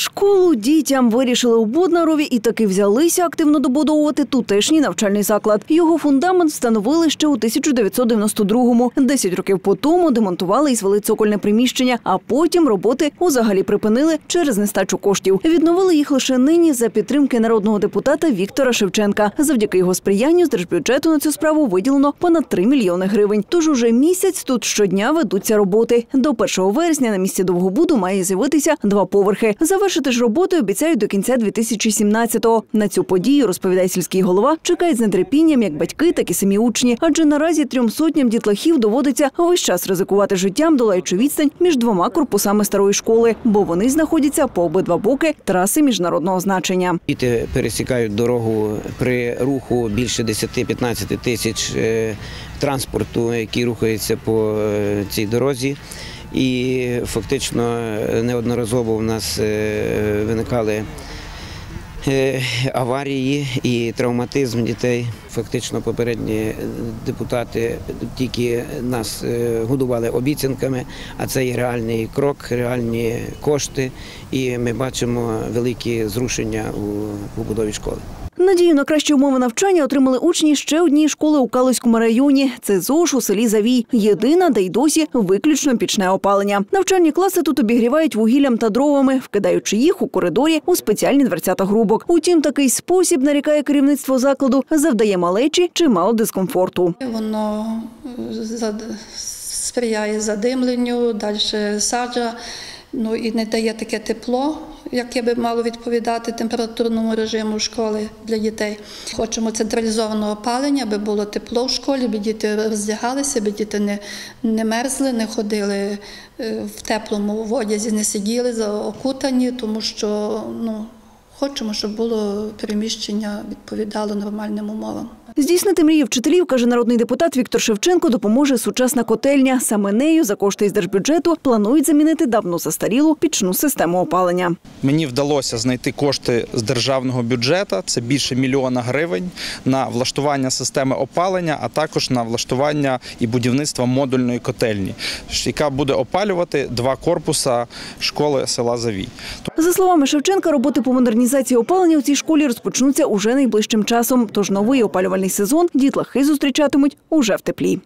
Школу дітям вирішили у Боднарові і таки взялися активно добудовувати тутешній навчальний заклад. Його фундамент встановили ще у 1992-му. Десять років по тому демонтували і звели цокольне приміщення, а потім роботи узагалі припинили через нестачу коштів. Відновили їх лише нині за підтримки народного депутата Віктора Шевченка. Завдяки його сприянню з держбюджету на цю справу виділено понад 3 мільйони гривень. Тож уже місяць тут щодня ведуться роботи. До 1 вересня на місці довгобуду має з'явитися два поверхи. Завершити ж роботи обіцяють до кінця 2017-го. На цю подію, розповідає сільський голова, чекають з нетерпінням як батьки, так і самі учні. Адже наразі трьом сотням дітлахів доводиться весь час ризикувати життям, долаючи відстань між двома корпусами старої школи, бо вони знаходяться по обидва боки траси міжнародного значення. Діти пересікають дорогу при руху більше 10-15 тисяч е, транспорту, який рухається по е, цій дорозі. І фактично е, неодноразово в нас е, виникали е, аварії і травматизм дітей. Фактично попередні депутати тільки нас годували обіцянками, а це є реальний крок, реальні кошти, і ми бачимо великі зрушення у побудові школи. Надію на кращі умови навчання отримали учні ще однієї школи у Калузькому районі. Це ЗОЖ у селі Завій. Єдина, де й досі виключно пічне опалення. Навчальні класи тут обігрівають вугіллям та дровами, вкидаючи їх у коридорі у спеціальні дверцята грубок. Утім, такий спосіб нарікає керівництво закладу, завдає малечі чимало дискомфорту. Воно е, сприяє задимленню, далі саджа, ну і не дає таке тепло, яке би мало відповідати температурному режиму школи для дітей. Хочемо централізованого опалення, аби було тепло в школі, аби діти роздягалися, аби діти не, не мерзли, не ходили е, в теплому одязі, не сиділи окутані, тому що ну, хочемо, щоб було приміщення відповідало нормальним умовам. Здійснити мрію вчителів, каже народний депутат Віктор Шевченко, допоможе сучасна котельня. Саме нею за кошти із держбюджету планують замінити давно застарілу пічну систему опалення. Мені вдалося знайти кошти з державного бюджету. Це більше мільйона гривень на влаштування системи опалення, а також на влаштування і будівництво модульної котельні, яка буде опалювати два корпуса школи села Завій. За словами Шевченка, роботи по модернізації опалення у цій школі розпочнуться уже найближчим часом. Тож новий опалювальний сезон дітлахи зустрічатимуть уже в теплі.